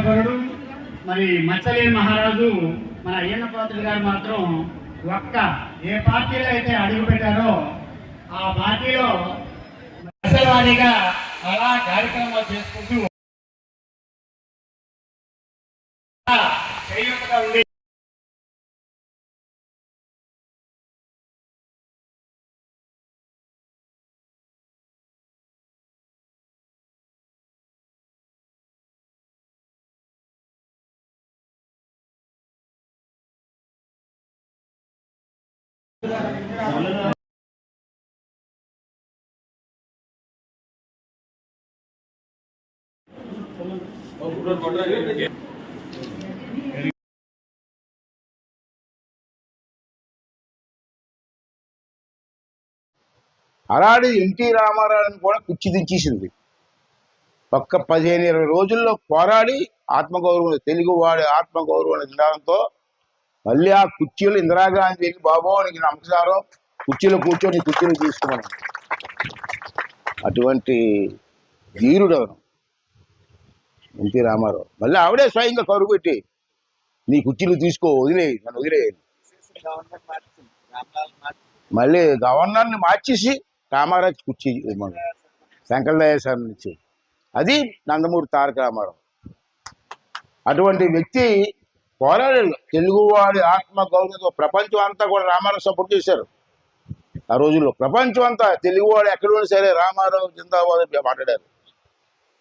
పరుడు మరి మచ్చలేని మహారాజు మన అయ్యన్న పాత్రుడు గారు మాత్రం ఒక్క ఏ పార్టీలో అయితే అడుగు పెట్టారో ఆ పార్టీలో దశలవారీగా అలా కార్యక్రమాలు చేసుకుంటూ చేయూతగా ఉండి అలాంటి ఎన్టీ రామారావుని కూడా కుర్చీ దించేసింది. ఒక్క పదిహేను ఇరవై రోజుల్లో పోరాడి ఆత్మగౌరవం తెలుగువాడి ఆత్మగౌరవం నినాదంతో మళ్ళీ ఆ కుర్చీలు ఇందిరాగాంధీ వెళ్ళి బాబో నీకు నమస్కారం. కుర్చీలో కూర్చొని కుర్చీలు తీసుకున్నాను అటువంటి ధీరుడు అవను ఎన్టీ రామారావు. మళ్ళీ ఆవిడే స్వయంగా కరువు పెట్టి నీ కుర్చీలు తీసుకో వదిలేయి నన్ను వదిలే మళ్ళీ గవర్నర్ని మార్చేసి రామారాజు కుర్చీ ఇవ్వమను. శంకరదయ్య సార్ నుంచి. అది నందమూరి తారక రామారావు. అటువంటి వ్యక్తి పోరాడాడు. తెలుగువాడి ఆత్మ గౌరవంతో ప్రపంచం అంతా కూడా రామారావు సపోర్ట్ చేశారు. ఆ రోజుల్లో ప్రపంచం అంతా తెలుగువాడు ఎక్కడ ఉన్నా సరే రామారావు జిందాబాద్ మాట్లాడారు.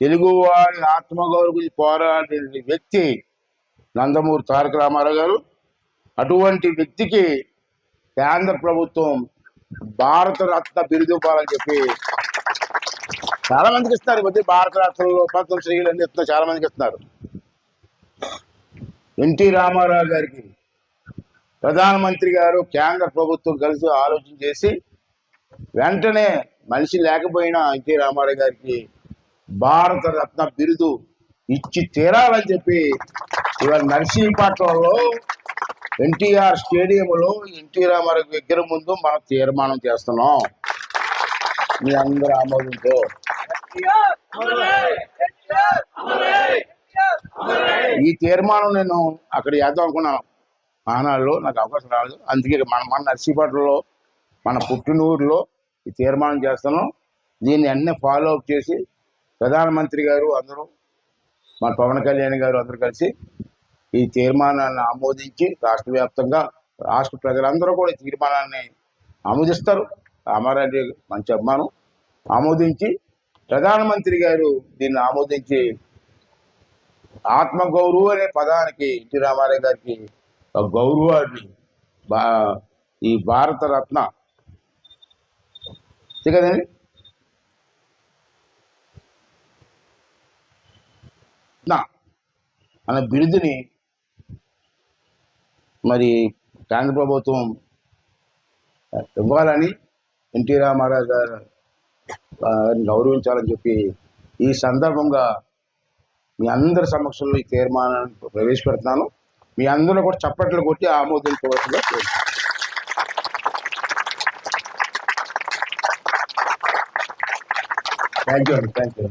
తెలుగువాడి ఆత్మగౌరవం గురించి పోరాడే వ్యక్తి నందమూరి తారక రామారావు గారు. అటువంటి వ్యక్తికి కేంద్ర ప్రభుత్వం భారత రత్న బిరుదు ఇవ్వాలని చెప్పి చాలా మందికి ఇస్తారు మధ్య భారత రత్నలో పద్మ శ్రీలు అన్ని ఇస్తున్నారు చాలా మందికి ఇస్తున్నారు. ఎన్టీ రామారావు గారికి ప్రధానమంత్రి గారు కేంద్ర ప్రభుత్వం కలిసి ఆలోచన చేసి వెంటనే మనిషి లేకపోయినా ఎన్టీ రామారావు గారికి భారత రత్న బిరుదు ఇచ్చి తీరాలని చెప్పి ఇవాళ నర్సీపట్నంలో ఎన్టీఆర్ స్టేడియంలో ఎన్టీ రామారావు దగ్గర ముందు మనం తీర్మానం చేస్తున్నాం. మీ అందరి ఆమోదంతో. ఈ తీర్మానం నేను అక్కడ చేద్దాం అనుకున్నాను ఆనాడులో నాకు అవకాశం రాలేదు. అందుకే మన మన నర్సీపట్నంలో మన పుట్టినూరులో ఈ తీర్మానం చేస్తాను. దీన్ని అన్నీ ఫాలో అప్ చేసి ప్రధానమంత్రి గారు అందరూ మన పవన్ కళ్యాణ్ గారు అందరూ కలిసి ఈ తీర్మానాన్ని ఆమోదించి రాష్ట్ర వ్యాప్తంగా రాష్ట్ర ప్రజలందరూ కూడా ఈ తీర్మానాన్ని ఆమోదిస్తారు. అమరారెడ్డి మంచి అభిమానం. ఆమోదించి ప్రధానమంత్రి గారు దీన్ని ఆమోదించి ఆత్మగౌరవం అనే పదానికి ఎన్టీ రామారావు గారికి గౌరవాన్ని బా ఈ భారత రత్న కదండి? నా అనే బిరుదుని మరి కేంద్ర ప్రభుత్వం ఇవ్వాలని ఎన్టీ రామారావు గారు గౌరవించాలని చెప్పి ఈ సందర్భంగా మీ అందరి సమక్షంలో ఈ తీర్మానాన్ని ప్రవేశపెడుతున్నాను. మీ అందరూ కూడా చప్పట్లు కొట్టి ఆమోదించవలసిందిగా కోరుతున్నాను. థ్యాంక్ యూ అండి. Thank you